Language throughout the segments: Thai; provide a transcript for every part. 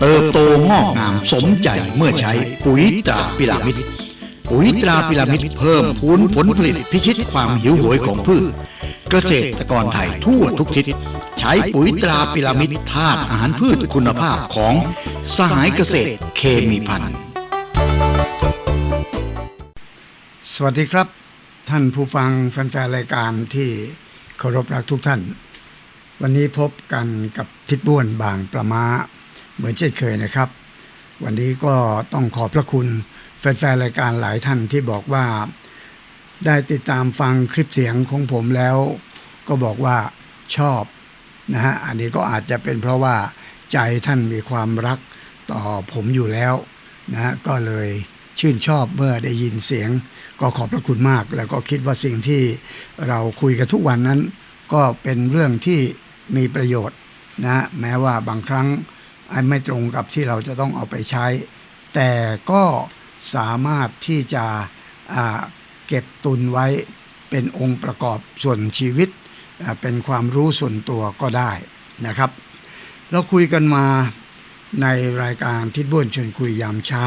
เติบโตงอกงามสมใจเมื่อใช้ปุ๋ยตราพิรามิดปุ๋ยตราพิรามิดเพิ่มพูนผลผลิตพิชิตความหิวโหยของพืช เกษตรกรไทยทั่วทุกทิศ ใช้ปุ๋ยตราพิรามิดธาตุอาหารพืชคุณภาพของสหายเกษตรเคมีพันธ์สวัสดีครับ ท่านผู้ฟังแฟนๆรายการที่เคารพรักทุกท่าน วันนี้พบกันกับทิดบ้วนบางประมา เหมือนเช่นเคยนะครับ วันนี้ก็ต้องขอบพระคุณแฟนๆรายการหลายท่านที่บอกว่า ได้ติดตามฟังคลิปเสียงของผมแล้ว ก็บอกว่าชอบนะฮะอันนี้ก็อาจจะเป็นเพราะว่าใจท่านมีความรักต่อผมอยู่แล้วนะฮะก็เลยชื่นชอบเมื่อได้ยินเสียง ก็ขอบพระคุณมาก แล้วก็คิดว่าสิ่งที่เราคุยกันทุกวันนั้น ก็เป็นเรื่องที่มีประโยชน์นะฮะแม้ว่าบางครั้ง อันไม่ตรงกับที่เราจะต้องเอาไปใช้ แต่ก็สามารถที่จะเก็บตุนไว้เป็นองค์ประกอบส่วนชีวิต เป็นความรู้ส่วนตัวก็ได้นะครับ เราคุยกันมาในรายการทิศบ้วนชวนคุยยามเช้า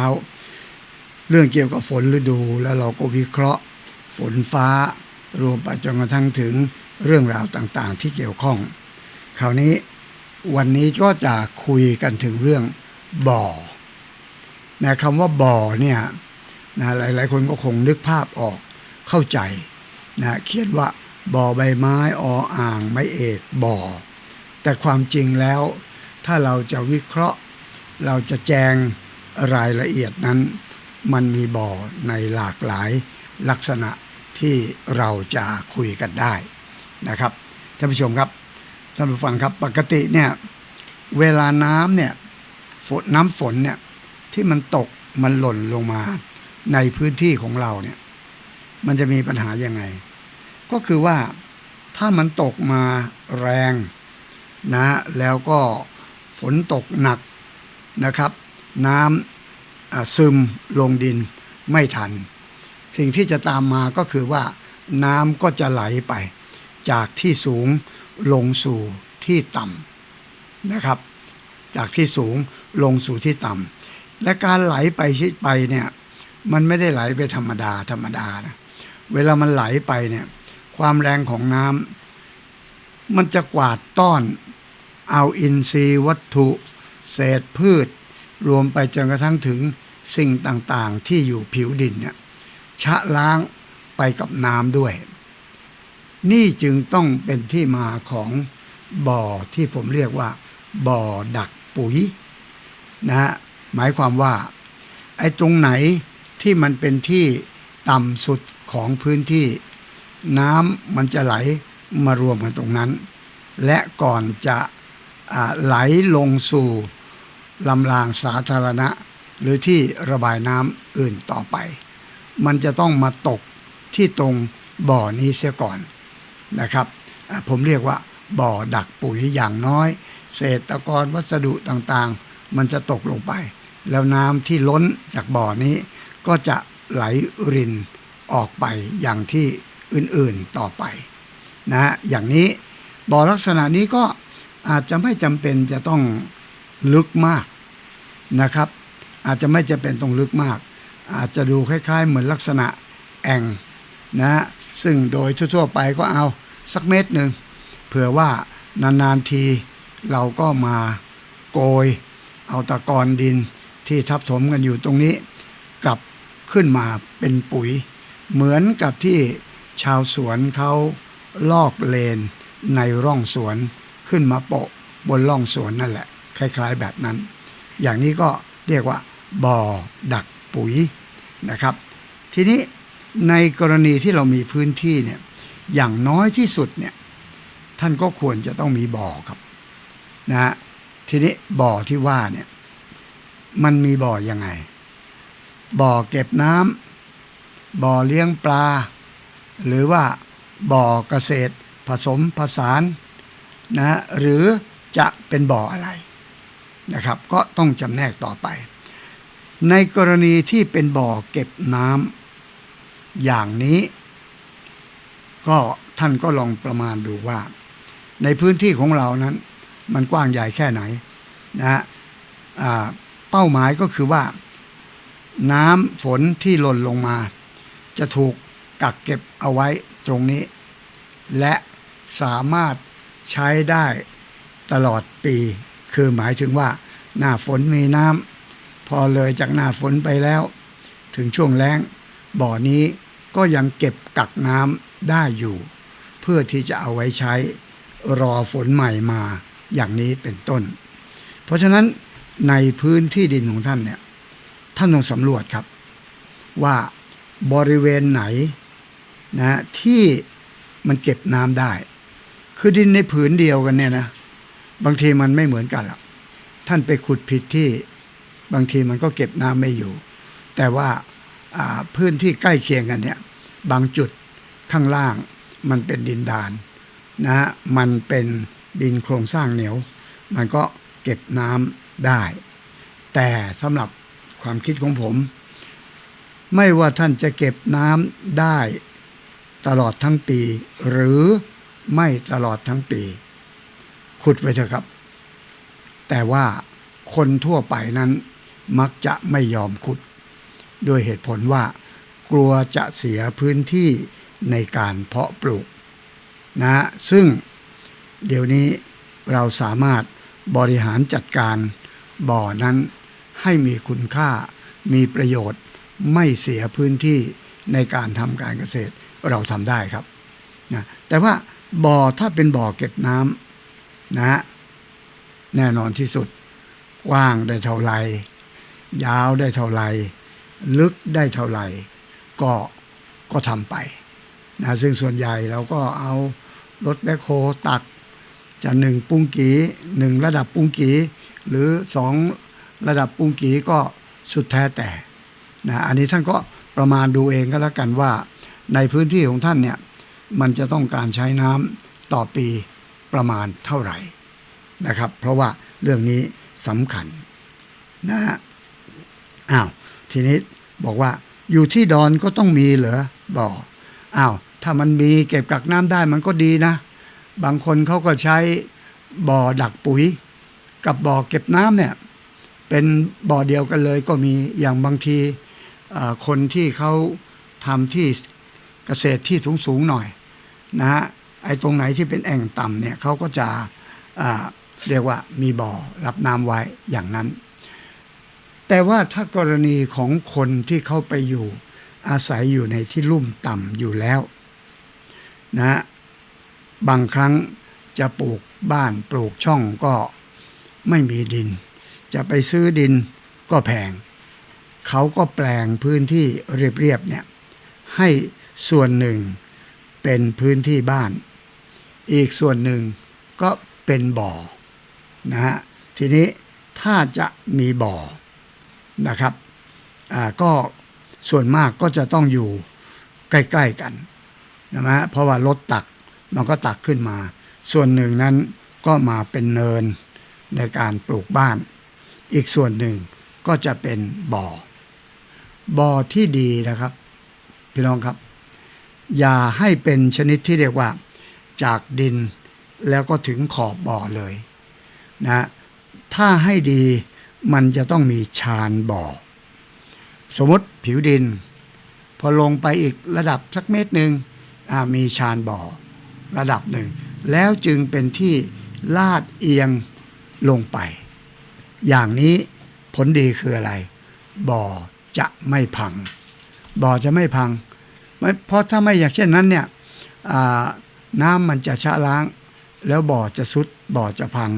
เรื่องเกี่ยวกับฝนฤดูแล้วเราก็วิเคราะห์ฝนฟ้ารวมไปจนกระทั่งถึงเรื่องราวต่างๆ ที่เกี่ยวข้อง คราวนี้ วันนี้ก็จะคุยกันถึงเรื่องบ่อนะคำว่าบ่อเนี่ยนะหลาย ๆ คนก็คงนึกภาพออกเข้าใจนะเขียนว่าบ่อใบไม้ออ่างไม้เอกบ่อ แต่ความจริงแล้ว ถ้าเราจะวิเคราะห์ เราจะแจงรายละเอียดนั้น มันมีบ่อในหลากหลายลักษณะที่เราจะคุยกันได้นะครับท่านผู้ชมครับ ท่านผู้ฟังครับปกติเนี่ยเวลาน้ำเนี่ยฝนน้ำฝนเนี่ยที่มันตกมันหล่นลงมาในพื้นที่ของเราเนี่ย มันจะมีปัญหายังไง ก็คือว่าถ้ามันตกมาแรงนะแล้วก็ฝนตกหนักนะครับ น้ำซึมลงดินไม่ทัน สิ่งที่จะตามมาก็คือว่าน้ำก็จะไหลไป จากที่สูง ลงสู่ที่ต่ำนะครับ จากที่สูงลงสู่ที่ต่ำและการไหลไปชิดไปเนี่ยมันไม่ได้ไหลไปธรรมดาธรรมดานะเวลามันไหลไปเนี่ยความแรงของน้ำมันจะกวาดต้อนเอาอินทรีย์วัตถุ เศษพืช รวมไปจนกระทั่งถึงสิ่งต่างๆ ที่อยู่ผิวดินเนี่ยชะล้างไปกับน้ำด้วย นี่จึงต้องเป็นที่มาของบ่อที่ผมเรียกว่า บ่อดักปุ๋ยนะฮะหมายความว่า ไอ้ตรงไหนที่มันเป็นที่ต่ำสุดของพื้นที่ น้ำมันจะไหลมารวมกันตรงนั้น และก่อนจะไหลลงสู่ลำรางสาธารณะ หรือที่ระบายน้ำอื่นต่อไป มันจะต้องมาตกที่ตรงบ่อนี้เสียก่อน นะครับ ผมเรียกว่าบ่อดักปุ๋ยอย่างน้อย เศษตะกอนวัสดุต่างๆ มันจะตกลงไป แล้วน้ำที่ล้นจากบ่อนี้ ก็จะไหลรินออกไปอย่างที่อื่นๆต่อไปนะฮะอย่างนี้บ่อลักษณะนี้ก็อาจจะไม่จำเป็นจะต้องลึกมากนะครับ อาจจะไม่จะเป็นต้องลึกมาก อาจจะดูคล้ายๆ เหมือนลักษณะแอ่งนะ ซึ่งโดยทั่วๆไปก็เอาสักเม็ดหนึ่งเผื่อว่านานๆทีเราก็มาโกย เอาตะกอนดินที่ทับถมกันอยู่ตรงนี้ กลับขึ้นมาเป็นปุ๋ย เหมือนกับที่ชาวสวนเขาลอกเลนในร่องสวนขึ้นมาโปะบนร่องสวนนั่นแหละ คล้ายๆแบบนั้น อย่างนี้ก็เรียกว่าบ่อดักปุ๋ยนะครับ ทีนี้ ในกรณีที่เรามีพื้นที่เนี่ยอย่างน้อยที่สุดเนี่ยท่านก็ควรจะต้องมีบ่อครับนะฮะทีนี้บ่อที่ว่าเนี่ยมันมีบ่อยังไง บ่อเก็บน้ำบ่อเลี้ยงปลา หรือว่าบ่อเกษตรผสมผสานนะฮะหรือจะเป็นบ่ออะไรนะครับ ก็ต้องจำแนกต่อไป ในกรณีที่เป็นบ่อเก็บน้ำ อย่างนี้ ก็ท่านก็ลองประมาณดูว่า ในพื้นที่ของเรานั้น มันกว้างใหญ่แค่ไหนนะฮะเป้าหมายก็คือว่า น้ำฝนที่หล่นลงมา จะถูกกักเก็บเอาไว้ตรงนี้ และสามารถใช้ได้ตลอดปี คือหมายถึงว่า หน้าฝนมีน้ำพอเลยจากหน้าฝนไปแล้ว ถึงช่วงแล้งบ่อนี้ ก็ยังเก็บกักน้ำได้อยู่ เพื่อที่จะเอาไว้ใช้รอฝนใหม่มาอย่างนี้เป็นต้น เพราะฉะนั้นในพื้นที่ดินของท่านเนี่ยท่านต้องสำรวจครับ ว่าบริเวณไหนนะที่มันเก็บน้ำได้ คือดินในผืนเดียวกันเนี่ยนะบางทีมันไม่เหมือนกันหรอกท่านไปขุดผิดที่บางทีมันก็เก็บน้ำไม่อยู่ แต่ว่าอ่า พื้นที่ใกล้เคียงกันเนี่ย บางจุดข้างล่างมันเป็นดินดานนะฮะมันเป็นดินโครงสร้างเหนียว มันก็เก็บน้ำได้ แต่สำหรับความคิดของผม ไม่ว่าท่านจะเก็บน้ำได้ตลอดทั้งปี หรือไม่ตลอดทั้งปี ขุดไว้เถอะครับ แต่ว่าคนทั่วไปนั้นมักจะไม่ยอมขุด ด้วยเหตุผลว่ากลัวจะเสียพื้นที่ในการเพาะปลูกนะซึ่งเดี๋ยวนี้เราสามารถบริหารจัดการบ่อนั้นให้มีคุณค่ามีประโยชน์ไม่เสียพื้นที่ในการทำการเกษตรเราทำได้ครับนะแต่ว่าบ่อถ้าเป็นบ่อเก็บน้ำนะแน่นอนที่สุด กว้างได้เท่าไร ยาวได้เท่าไร ลึกได้เท่าไหร่ ก็ก็ทำไปนะซึ่งส่วนใหญ่เราก็เอารถแบคโฮตักจะหนึ่งปุ้งกีหนึ่งระดับปุ้งกีหรือสองระดับปุ้งกีก็สุดแท้แต่นะอันนี้ท่านก็ประมาณดูเองก็แล้วกันว่าในพื้นที่ของท่านเนี่ยมันจะต้องการใช้น้ำต่อปีประมาณเท่าไหร่นะครับ เพราะว่าเรื่องนี้สำคัญนะฮะอ้าว ทีนี้บอกว่าอยู่ที่ดอนก็ต้องมีเหรอบ่ออ้าวถ้ามันมีเก็บกักน้ำได้มันก็ดีนะ บางคนเขาก็ใช้บ่อดักปุ๋ย กับบ่อเก็บน้ำเนี่ย เป็นบ่อเดียวกันเลยก็มีอย่างบางทีคนที่เขาทำที่เกษตรที่สูงๆหน่อยนะฮะไอ้ตรงไหนที่เป็นแอ่งต่ำเนี่ยเขาก็จะเรียกว่ามีบ่อรับน้ำไว้อย่างนั้น แต่ว่าถ้ากรณีของคนที่เขาไปอยู่อาศัยอยู่ในที่ลุ่มต่ำอยู่แล้วนะฮะบางครั้งจะปลูกบ้านปลูกช่องก็ไม่มีดิน จะไปซื้อดินก็แพง เขาก็แปลงพื้นที่เรียบๆเนี่ยให้ส่วนหนึ่งเป็นพื้นที่บ้าน อีกส่วนหนึ่งก็เป็นบ่อนะฮะทีนี้ถ้าจะมีบ่อ นะครับอ่าก็ส่วนมากก็จะต้องอยู่ใกล้ ๆกันนะฮะเพราะว่ารถตักมันก็ตักขึ้นมา ส่วนหนึ่งนั้นก็มาเป็นเนินในการปลูกบ้าน อีกส่วนหนึ่งก็จะเป็นบ่อ บ่อที่ดีนะครับ พี่น้องครับ อย่าให้เป็นชนิดที่เรียกว่า จากดินแล้วก็ถึงขอบบ่อเลยนะถ้าให้ดี มันจะต้องมีชานบ่อ สมมติผิวดิน พอลงไปอีกระดับสักเมตรหนึ่งมีชานบ่อ ระดับหนึ่ง แล้วจึงเป็นที่ลาดเอียงลงไป อย่างนี้ผลดีคืออะไร บ่อจะไม่พัง บ่อจะไม่พัง เพราะถ้าไม่อย่างเช่นนั้นเนี่ยน้ำมันจะชะล้าง แล้วบ่อจะซุดบ่อจะพัง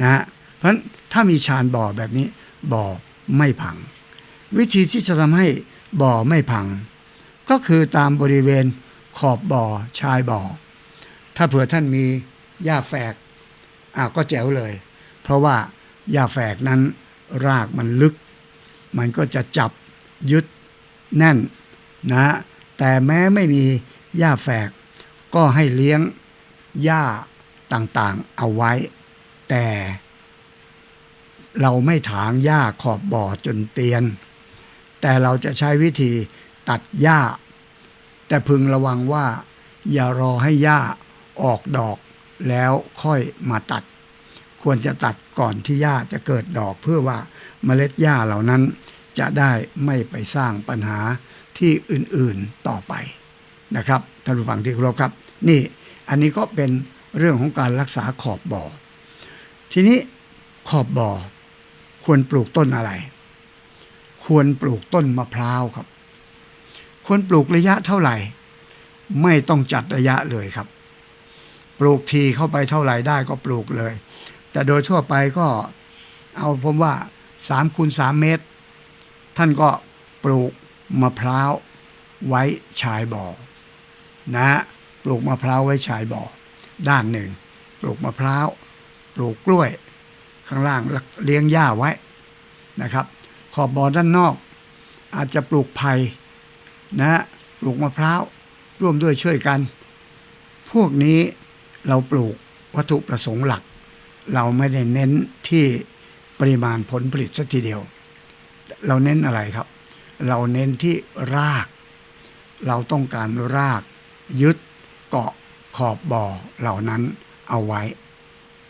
นะฮะเพราะฉะนั้น ถ้ามีชานบ่อแบบนี้ บ่อไม่พัง วิธีที่จะทำให้บ่อไม่พัง ก็คือตามบริเวณขอบบ่อชายบ่อ ถ้าเผื่อท่านมีหญ้าแฝกอ่าก็แจ๋วเลย เพราะว่าหญ้าแฝกนั้นรากมันลึก มันก็จะจับยึดแน่นนะฮะแต่แม้ไม่มีหญ้าแฝก ก็ให้เลี้ยงหญ้าต่างๆเอาไว้ แต่ เราไม่ถางหญ้าขอบบ่อจนเตียน แต่เราจะใช้วิธีตัดหญ้า แต่พึงระวังว่า อย่ารอให้หญ้าออกดอกแล้วค่อยมาตัด ควรจะตัดก่อนที่หญ้าจะเกิดดอกเพื่อว่าเมล็ดหญ้าเหล่านั้นจะได้ไม่ไปสร้างปัญหาที่อื่นๆต่อไปนะครับท่านผู้ฟังที่เคารพครับ นี่อันนี้ก็เป็นเรื่องของการรักษาขอบบ่อ ทีนี้ขอบบ่อ ควรปลูกต้นอะไร ควรปลูกต้นมะพร้าวครับ ควรปลูกระยะเท่าไหร่ ไม่ต้องจัดระยะเลยครับ ปลูกทีเข้าไปเท่าไหร่ได้ก็ปลูกเลย แต่โดยทั่วไปก็เอาผมว่าสามคูณสามเมตร ท่านก็ปลูกมะพร้าวไว้ชายบ่อนะฮะปลูกมะพร้าวไว้ชายบ่อด้านหนึ่ง ปลูกมะพร้าว ปลูกกล้วย ข้างล่างเลี้ยงหญ้าไว้นะครับ ขอบบ่อด้านนอก อาจจะปลูกไผ่นะฮะปลูกมะพร้าวร่วมด้วยช่วยกัน พวกนี้เราปลูกวัตถุประสงค์หลัก เราไม่ได้เน้นที่ปริมาณผลผลิตสักทีเดียว เราเน้นอะไรครับ เราเน้นที่ราก เราต้องการราก ยึดเกาะขอบบ่อเหล่านั้นเอาไว้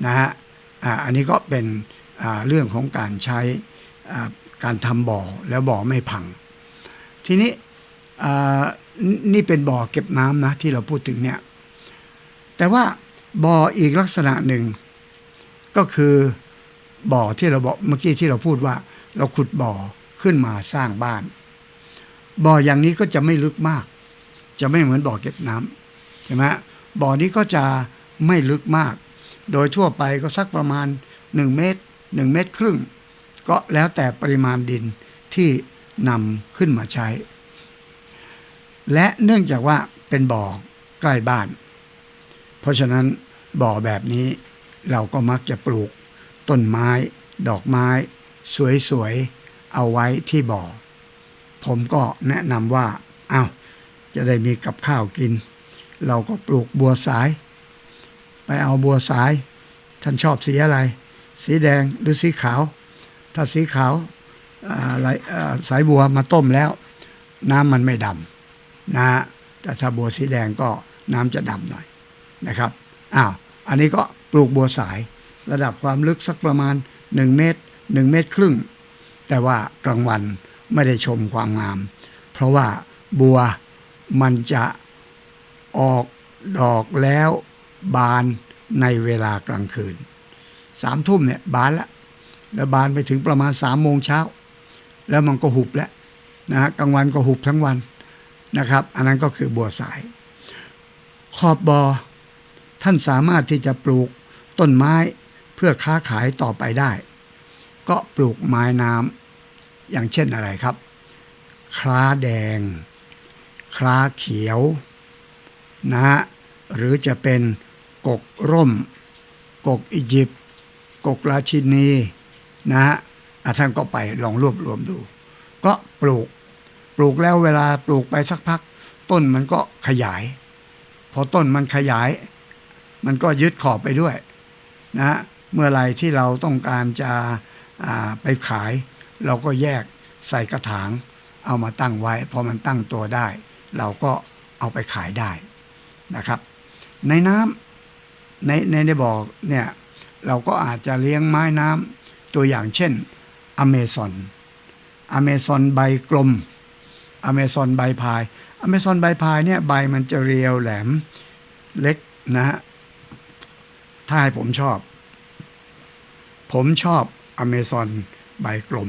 นะฮะ อ่าอันนี้ก็เป็นอ่าเรื่องของการใช้อ่าการทำบ่อแล้วบ่อไม่พัง ทีนี้อ่านนี่เป็นบ่อเก็บน้ำนะที่เราพูดถึงเนี่ย แต่ว่าบ่ออีกลักษณะหนึ่ง ก็คือบ่อที่เราบอกเมื่อกี้ที่เราพูดว่า เราขุดบ่อขึ้นมาสร้างบ้าน บ่ออย่างนี้ก็จะไม่ลึกมาก จะไม่เหมือนบ่อเก็บน้ำใช่ไหมบ่อนี้ก็จะไม่ลึกมาก โดยทั่วไปก็สักประมาณ 1 เมตร 1 เมตรครึ่ง ก็แล้วแต่ปริมาณดินที่นำขึ้นมาใช้ และเนื่องจากว่าเป็นบ่อใกล้บ้าน เพราะฉะนั้นบ่อแบบนี้เราก็มักจะปลูก ต้นไม้ ดอกไม้ สวยๆ เอาไว้ที่บ่อ ผมก็แนะนำว่า เอ้า จะได้มีกับข้าวกิน เราก็ปลูกบัวสาย เอาบัวสาย ท่านชอบสีอะไร สีแดงหรือสีขาว ถ้าสีขาวอ่าไหลอ่าสายบัวมาต้มแล้ว น้ำมันไม่ดำนะฮะแต่ถ้าบัวสีแดงก็น้ำจะดำหน่อยนะครับอ้าวอันนี้ก็ปลูกบัวสาย ระดับความลึกสักประมาณ 1 เมตร 1 เมตรครึ่ง แต่ว่ากลางวันไม่ได้ชมความงาม เพราะว่าบัวมันจะออกดอกแล้ว บานในเวลากลางคืนสามทุ่มเนี่ยบานแล้วแล้วบานไปถึงประมาณสามโมงเช้า แล้วมันก็หุบแล้วนะฮะกลางวันก็หุบทั้งวันนะครับ อันนั้นก็คือบัวสาย ขอบบอท่านสามารถที่จะปลูกต้นไม้เพื่อค้าขายต่อไปได้ ก็ปลูกไม้น้ำอย่างเช่นอะไรครับ คล้าแดง คล้าเขียวนะฮะหรือจะเป็น กกร่ม กกอียิปต์กกราชินีนะฮะท่านก็ไปลองรวบรวมดู ก็ปลูกปลูกแล้วเวลาปลูกไปสักพัก ต้นมันก็ขยาย พอต้นมันขยาย มันก็ยึดขอบไปด้วยนะ เมื่อไรที่เราต้องการจะาไปขาย เราก็แยกใส่กระถาง เอามาตั้งไว้ พอมันตั้งตัวได้ เราก็เอาไปขายได้นะครับ ในน้ำ ในในในบ่อเนี่ยเราก็อาจจะเลี้ยงไม้น้ำตัวอย่างเช่นอเมซอนอเมซอนใบกลมอเมซอนใบพายอเมซอนใบพายเนี่ยใบมันจะเรียวแหลมเล็กนะฮะถ้าให้ผมชอบ ผมชอบอเมซอนใบกลม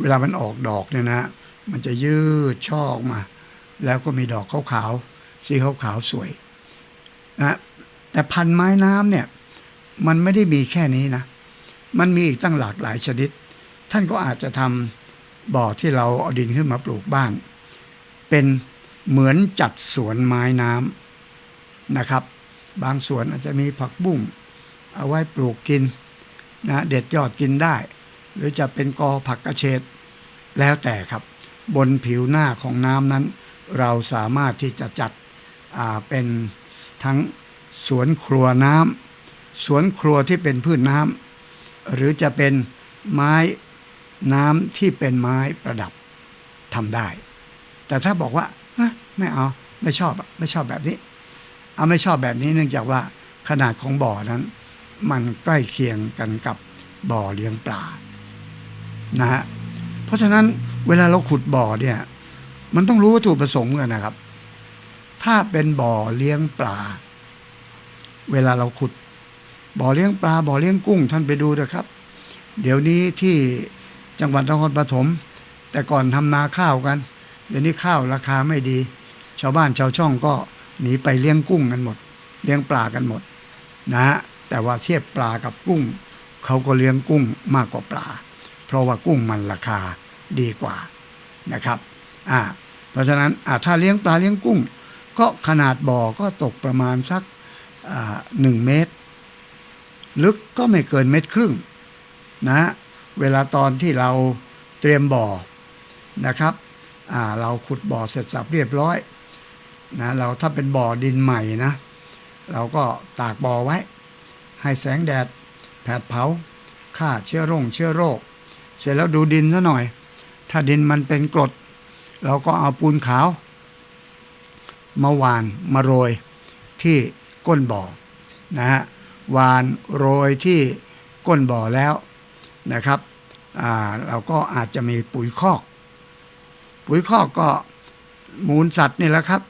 เวลามันออกดอกเนี่ยนะ มันจะยืดช่อออกมา แล้วก็มีดอกขาวๆสีขาวๆสวยนะ แต่พันไม้น้ำเนี่ย มันไม่ได้มีแค่นี้นะ มันมีอีกตั้งหลากหลายชนิด ท่านก็อาจจะทำบ่อที่เราเอาดินขึ้นมาปลูกบ้าน เป็นเหมือนจัดสวนไม้น้ำนะครับ บางสวนอาจจะมีผักบุ้งเอาไว้ปลูกกินนะเด็ดยอดกินได้ หรือจะเป็นกอผักกระเฉดแล้วแต่ครับ บนผิวหน้าของน้ำนั้น เราสามารถที่จะจัดเป็นทั้ง สวนครัวน้ำสวนครัวที่เป็นพืชน้ำหรือจะเป็นไม้น้ำที่เป็นไม้ประดับทำได้ แต่ถ้าบอกว่าไม่เอาไม่ชอบไม่ชอบแบบนี้ เอาไม่ชอบแบบนี้เนื่องจากว่าขนาดของบ่อนั้น มันใกล้เคียงกันกับบ่อเลี้ยงปลานะฮะเพราะฉะนั้นเวลาเราขุดบ่อเนี่ย มันต้องรู้วัตถุประสงค์กันนะครับ ถ้าเป็นบ่อเลี้ยงปลา เวลาเราขุด บ่อเลี้ยงปลาบ่อเลี้ยงกุ้งท่านไปดูนะครับ เดี๋ยวนี้ที่จังหวัดนครปฐมแต่ก่อนทำนาข้าวกัน เดี๋ยวนี้ข้าวราคาไม่ดี ชาวบ้านชาวช่องก็หนีไปเลี้ยงกุ้งกันหมด เลี้ยงปลากันหมดนะฮะแต่ว่าเทียบปลากับกุ้งเขาก็เลี้ยงกุ้งมากกว่าปลา เพราะว่ากุ้งมันราคาดีกว่านะครับอ่าเพราะฉะนั้นอ่าถ้าเลี้ยงปลาเลี้ยงกุ้ง ก็ขนาดบ่อก็ตกประมาณสัก หนึ่งเมตร ลึกก็ไม่เกินเมตรครึ่งนะเวลาตอนที่เราเตรียมบ่อนะครับเราขุดบ่อเสร็จสับเรียบร้อยนะเราถ้าเป็นบ่อดินใหม่นะ เราก็ตากบ่อไว้ ให้แสงแดดแผดเผาฆ่าเชื้อโรคเชื้อโรค เสร็จแล้วดูดินซะหน่อย ถ้าดินมันเป็นกรด เราก็เอาปูนขาว มาหวานมาโรยที่ ก้นบ่อนะฮะวานโรยที่ก้นบ่อแล้วนะครับอ่าเราก็อาจจะมีปุ๋ยคอก ปุ๋ยคอกก็มูลสัตว์นี่แหละครับ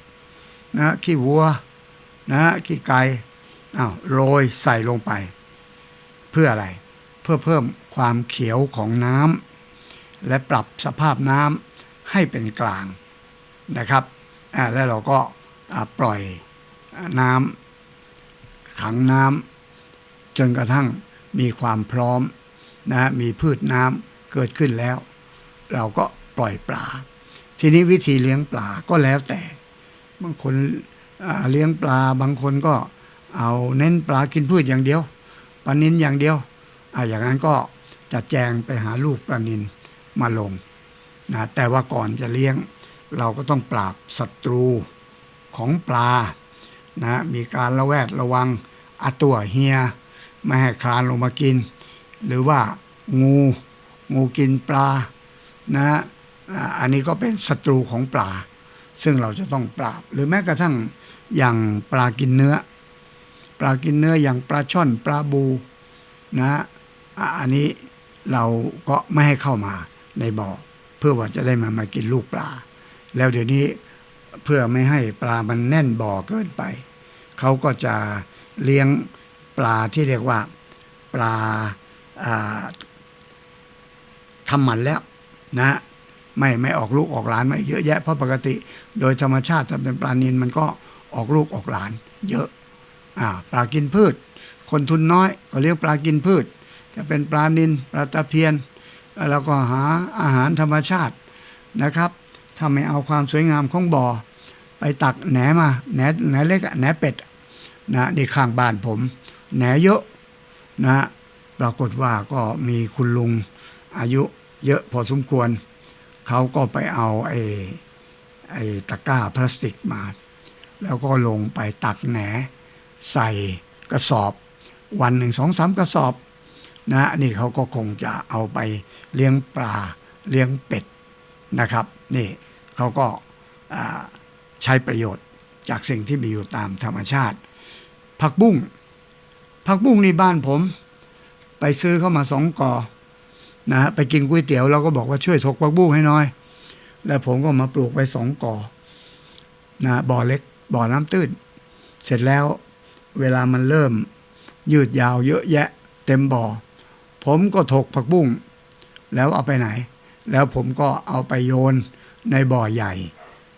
นะขี้วัวนะฮะขี้ไก่อ้าวโรยใส่ลงไป เพื่ออะไร เพื่อเพิ่มความเขียวของน้ำและปรับสภาพน้ำให้เป็นกลางนะครับอ่าแล้วเราก็ปล่อยน้ำ ขังน้ำจนกระทั่งมีความพร้อมนะฮะมีพืชน้ำเกิดขึ้นแล้ว เราก็ปล่อยปลา ทีนี้วิธีเลี้ยงปลาก็แล้วแต่ บางคนเลี้ยงปลาบางคนก็เอาเน้นปลากินพืชอย่างเดียวปลานินอย่างเดียวอ่าอย่างนั้นก็จะแจงไปหาลูกปลานินมาลงนะแต่ว่าก่อนจะเลี้ยง เราก็ต้องปราบศัตรูของปลา นะมีการระแวดระวังอาตัวเฮียไม่ให้คลานลงมากิน หรือว่างูงูกินปลานะอันนี้ก็เป็นศัตรูของปลา ซึ่งเราจะต้องปราบ หรือแม้กระทั่งอย่างปลากินเนื้อ ปลากินเนื้ออย่างปลาช่อนปลาบูนะอันนี้เราก็ไม่ให้เข้ามาในบ่อ เพื่อว่าจะได้มามากินลูกปลา แล้วเดี๋ยวนี้ เพื่อไม่ให้ปลามันแน่นบ่อเกินไป เขาก็จะเลี้ยงปลาที่เรียกว่าปลาทำหมันแล้วนะไม่ไม่ออกลูกออกหลานไม่เยอะแยะเพราะปกติ โดยธรรมชาติถ้าเป็นปลานินมันก็ออกลูกออกหลาน เยอะอ่าปลากินพืช คนทุนน้อยก็เลี้ยงปลากินพืช จะเป็นปลานินปลาตะเพียน แล้วก็หาอาหารธรรมชาตินะครับ ถ้าไม่เอาความสวยงามของบ่อ ไปตักแหนมาแหนแหนเล็กแหนเป็ดอะนะนี่ข้างบ้านผมแหนเยอะนะปรากฏว่าก็มีคุณลุงอายุเยอะพอสมควร เขาก็ไปเอาไอ้ไอ้ตะกร้าพลาสติกมา แล้วก็ลงไปตักแหน ใส่กระสอบ วันหนึ่งสองสามกระสอบนะนี่เขาก็คงจะเอาไปเลี้ยงปลาเลี้ยงเป็ดนะครับ นี่เขาก็ใช้ประโยชน์จากสิ่งที่มีอยู่ตามธรรมชาติ ผักบุ้งผักบุ้งนี่บ้านผม ไปซื้อเข้ามาสองกอนะฮะไปกินก๋วยเตี๋ยวเราก็บอกว่าช่วยถกผักบุ้งให้น้อย แล้วผมก็มาปลูกไว้สองกอนะบ่อเล็กบ่อน้ำตื้น เสร็จแล้วเวลามันเริ่มยืดยาวเยอะแยะ เต็มบ่อ ผมก็ถกผักบุ้งแล้วเอาไปไหน แล้วผมก็เอาไปโยนในบ่อใหญ่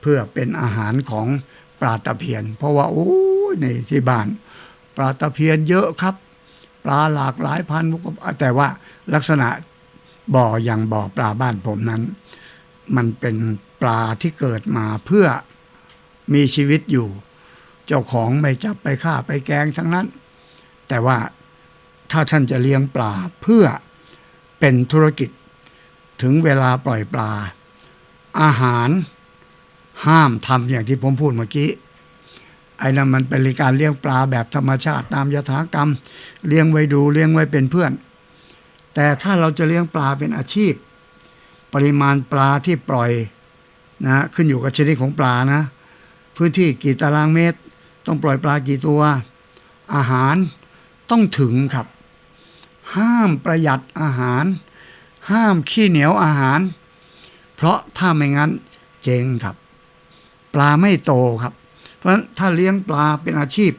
เพื่อเป็นอาหารของปลาตะเพียน เพราะว่าโอ้ยในที่บ้าน ปลาตะเพียนเยอะครับ ปลาหลากหลายพันธุ์แต่ว่าลักษณะบ่ออย่างบ่อปลาบ้านผมนั้น มันเป็นปลาที่เกิดมาเพื่อมีชีวิตอยู่ เจ้าของไม่จับไปฆ่าไปแกงทั้งนั้น แต่ว่าถ้าท่านจะเลี้ยงปลาเพื่อเป็นธุรกิจ ถึงเวลาปล่อยปลา อาหารห้ามทำอย่างที่ผมพูดเมื่อกี้ไอ้นั่นมันเป็นการเลี้ยงปลาแบบธรรมชาติตามยถากรรม เลี้ยงไว้ดูเลี้ยงไว้เป็นเพื่อน แต่ถ้าเราจะเลี้ยงปลาเป็นอาชีพ ปริมาณปลาที่ปล่อยนะขึ้นอยู่กับชนิดของปลานะ พื้นที่กี่ตารางเมตร ต้องปล่อยปลากี่ตัว อาหารต้องถึงครับ ห้ามประหยัดอาหาร ห้ามขี้เหนียวอาหาร เพราะถ้าไม่งั้นเจ๊งครับ ปลาไม่โตครับ เพราะฉะนั้นถ้าเลี้ยงปลาเป็นอาชีพ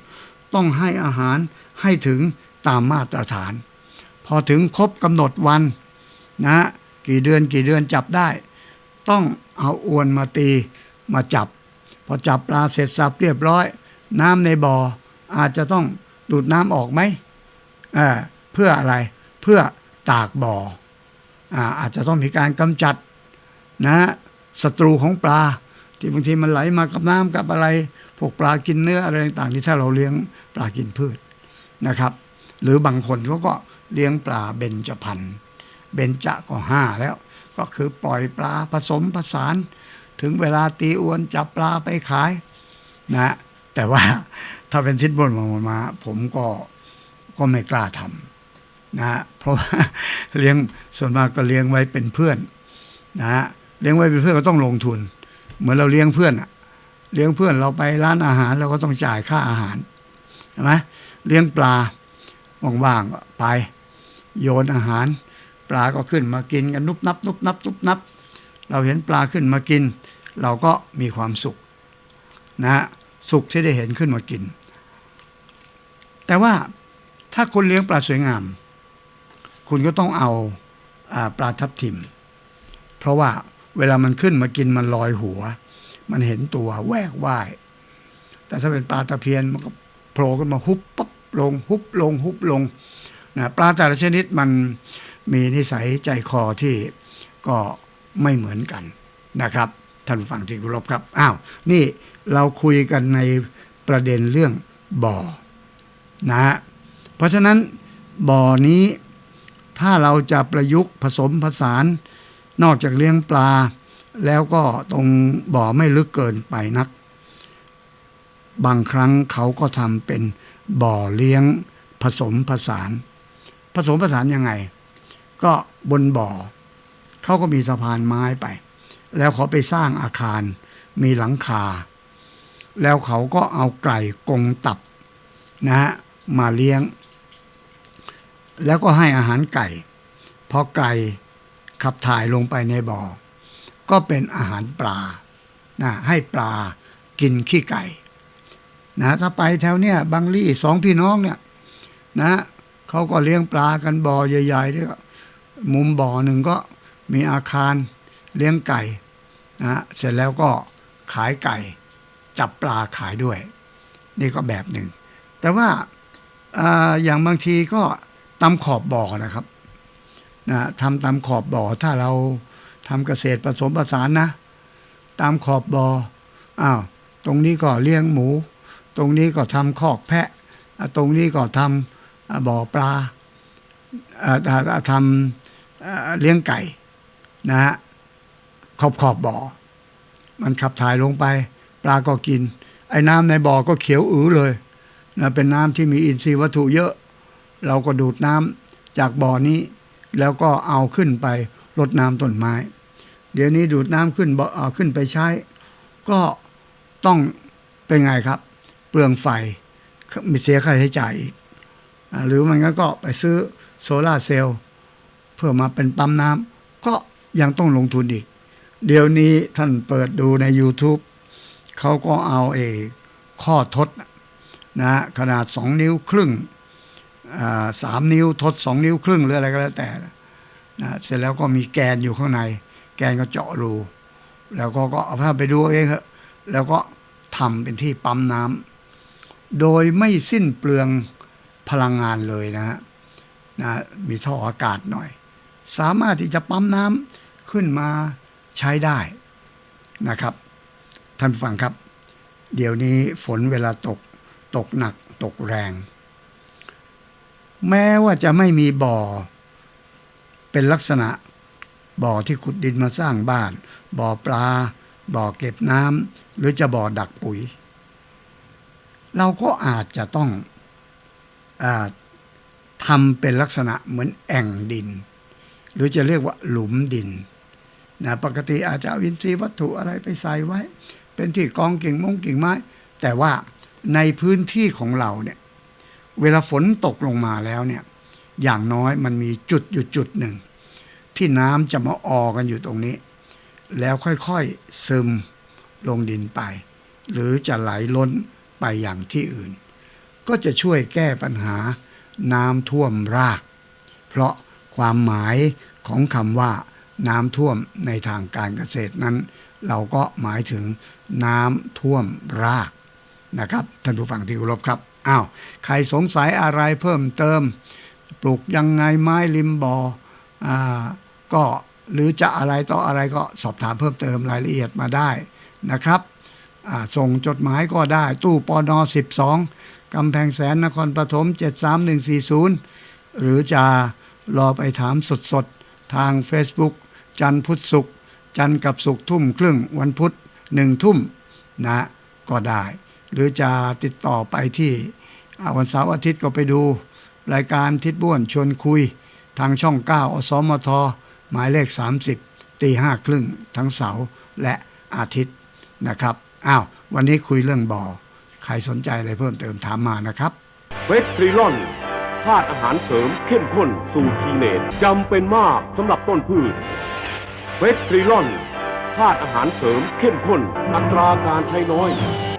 ต้องให้อาหารให้ถึงตามมาตรฐาน พอถึงครบกำหนดวันนะ กี่เดือนกี่เดือนจับได้ ต้องเอาอวนมาตีมาจับ พอจับปลาเสร็จสับเรียบร้อย น้ำในบ่ออาจจะต้องดูดน้ำออกไหมเเพื่ออะไรเพื่อตากบ่อ อาอาจจะต้องมีการกำจัดนะศัตรูของปลา ที่บางทีมันไหลมากับน้ำกับอะไร พวกปลากินเนื้ออะไรต่างๆที่ถ้าเราเลี้ยงปลากินพืชนะครับ หรือบางคนเขาก็เลี้ยงปลาเบญจพรรณเบญจะก็ห้าแล้ว ก็คือปล่อยปลาผสมผสาน ถึงเวลาตีอวนจับปลาไปขายนะแต่ว่าถ้าเป็นทิศบนมามาผมก็ก็ไม่กล้าทำ นะเพราะว่าเลี้ยงส่วนมากก็เลี้ยงไว้เป็นเพื่อนนะเลี้ยงไว้เป็นเพื่อนก็ต้องลงทุน เหมือนเราเลี้ยงเพื่อนอะเลี้ยงเพื่อนเราไปร้านอาหารเราก็ต้องจ่ายค่าอาหารใช่ไหมเลี้ยงปลาว่างๆก็ไป โยนอาหาร ปลาก็ขึ้นมากินกันนุบนับนุบนับนุบนับ เราเห็นปลาขึ้นมากิน เราก็มีความสุขนะฮะสุขที่ได้เห็นขึ้นมากิน แต่ว่าถ้าคุณเลี้ยงปลาสวยงาม คุณก็ต้องเอาอปลาทับทิม เพราะว่าเวลามันขึ้นมากินมันลอยหัว มันเห็นตัวแวกว่าย แต่ถ้าเป็นปลาตะเพียนมันก็โผล่ขึ้นมาฮุบปั๊บลงฮุบลงฮุบลงนะปลาแต่ละชนิดมันมีนิสัยใจคอที่ก็ไม่เหมือนกันนะครับท่านฟังที่เคารพครับอ้าวนี่เราคุยกันในประเด็นเรื่องบ่อนะฮะเพราะฉะนั้นบ่อนี้ ถ้าเราจะประยุกต์ผสมผสาน นอกจากเลี้ยงปลา แล้วก็ตรงบ่อไม่ลึกเกินไปนัก บางครั้งเขาก็ทำเป็นบ่อเลี้ยงผสมผสาน ผสมผสานยังไง ก็บนบ่อเขาก็มีสะพานไม้ไป แล้วเขาไปสร้างอาคารมีหลังคา แล้วเขาก็เอาไก่กงตับนะฮะมาเลี้ยง แล้วก็ให้อาหารไก่ พอไก่ขับถ่ายลงไปในบ่อ ก็เป็นอาหารปลานะให้ปลากินขี้ไก่นะถ้าไปแถวเนี้ยบางลี่สองพี่น้องเนี่ยนะเขาก็เลี้ยงปลากันบ่อใหญ่ๆด้วยมุมบ่อหนึ่งก็มีอาคารเลี้ยงไก่นะเสร็จแล้วก็ขายไก่ จับปลาขายด้วย นี่ก็แบบหนึ่ง แต่ว่าอาอย่างบางทีก็ ตามขอบบ่อนะครับนะทำตามขอบบ่อถ้าเราทำเกษตรผสมผสานนะ ตามขอบบ่ออ้าวตรงนี้ก็เลี้ยงหมู ตรงนี้ก็ทำคอกแพะ ตรงนี้ก็ทำบ่อปลาอะอะอะทำเลี้ยงไก่นะฮะขอบขอบบ่อ มันขับถ่ายลงไป ปลาก็กิน ไอ้น้ำในบ่อก็เขียวอือเลยนะเป็นน้ำที่มีอินทรีย์วัตถุเยอะ เราก็ดูดน้ำจากบ่อนี้ แล้วก็เอาขึ้นไปรดน้ำต้นไม้ เดี๋ยวนี้ดูดน้ำขึ้นบ่อเอาขึ้นไปใช้ ก็ต้องเป็นไงครับ เปลืองไฟมีเสียค่าใช้จ่ายอีกหรือมันก็ไปซื้อโซลาเซลล์เพื่อมาเป็นปั๊มน้ำก็ยังต้องลงทุนอีก เดี๋ยวนี้ท่านเปิดดูใน YouTube เขาก็เอาเอข้อทดนะขนาดสองนิ้วครึ่ง สามนิ้วทดสองนิ้วครึ่งหรืออะไรก็แล้วแต่นะเสร็จแล้วก็มีแกนอยู่ข้างใน แกนก็เจาะรูแล้วก็ก็เอาภาพไปดูเองเถอะแล้วก็ทำเป็นที่ปั๊มน้ำโดยไม่สิ้นเปลืองพลังงานเลยนะฮะนะมีท่ออากาศหน่อย สามารถที่จะปั๊มน้ำขึ้นมาใช้ได้นะครับ ท่านฟังครับ เดี๋ยวนี้ฝนเวลาตกตกหนักตกแรง แม้ว่าจะไม่มีบ่อ เป็นลักษณะ บ่อที่ขุดดินมาสร้างบ้าน บ่อปลา บ่อเก็บน้ำหรือจะบ่อดักปุ๋ย เราก็อาจจะต้องอทำเป็นลักษณะเหมือนแอ่งดิน หรือจะเรียกว่าหลุมดินนะปกติอาจจะเอาอินทรีย์วัตถุอะไรไปใส่ไว้ เป็นที่กองกิ่งมงกิ่งไม้ แต่ว่าในพื้นที่ของเราเนี่ย เวลาฝนตกลงมาแล้วเนี่ย อย่างน้อยมันมีจุดอยู่จุดหนึ่ง ที่น้ำจะมาออกันอยู่ตรงนี้ แล้วค่อยๆซึมลงดินไป หรือจะไหลล้นไปอย่างที่อื่น ก็จะช่วยแก้ปัญหาน้ำท่วมราก เพราะความหมายของคำว่า น้ำท่วมในทางการเกษตรนั้น เราก็หมายถึงน้ำท่วมราก นะครับท่านผู้ฟังที่เคารพครับอ้าวใครสงสัยอะไรเพิ่มเติม ปลูกยังไงไม้ริมบอ่ออ่าก็หรือจะอะไรต่ออะไรก็สอบถามเพิ่มเติมรายละเอียดมาได้นะครับส่งจดหมายก็ได้ตู้ปอนอ12กำแพงแสนนครปฐม 73140 หรือจะรอไปถามสดๆ ทาง Facebook จันพุทธศุกร์จันกับศุกร์ทุ่มครึ่งวันพุธหนึ่งทุ่มนะก็ได้ หรือจะติดต่อไปที่วันเสาร์อาทิตย์ก็ไปดู รายการทิศบ้วนชวนคุย ทางช่อง 9 อสมท หมายเลข 30 ตีห้าครึ่งทั้งเสาร์และอาทิตย์นะครับ อ้าว วันนี้คุยเรื่องบ่อ ใครสนใจอะไรเพิ่มเติมถามมานะครับเวสตรีลอนธาตุอาหารเสริมเข้มข้นสูตรทีเนตจำเป็นมากสำหรับต้นพืชเวสตรีลอนธาตุอาหารเสริมเข้มข้น อัตราการใช้น้อย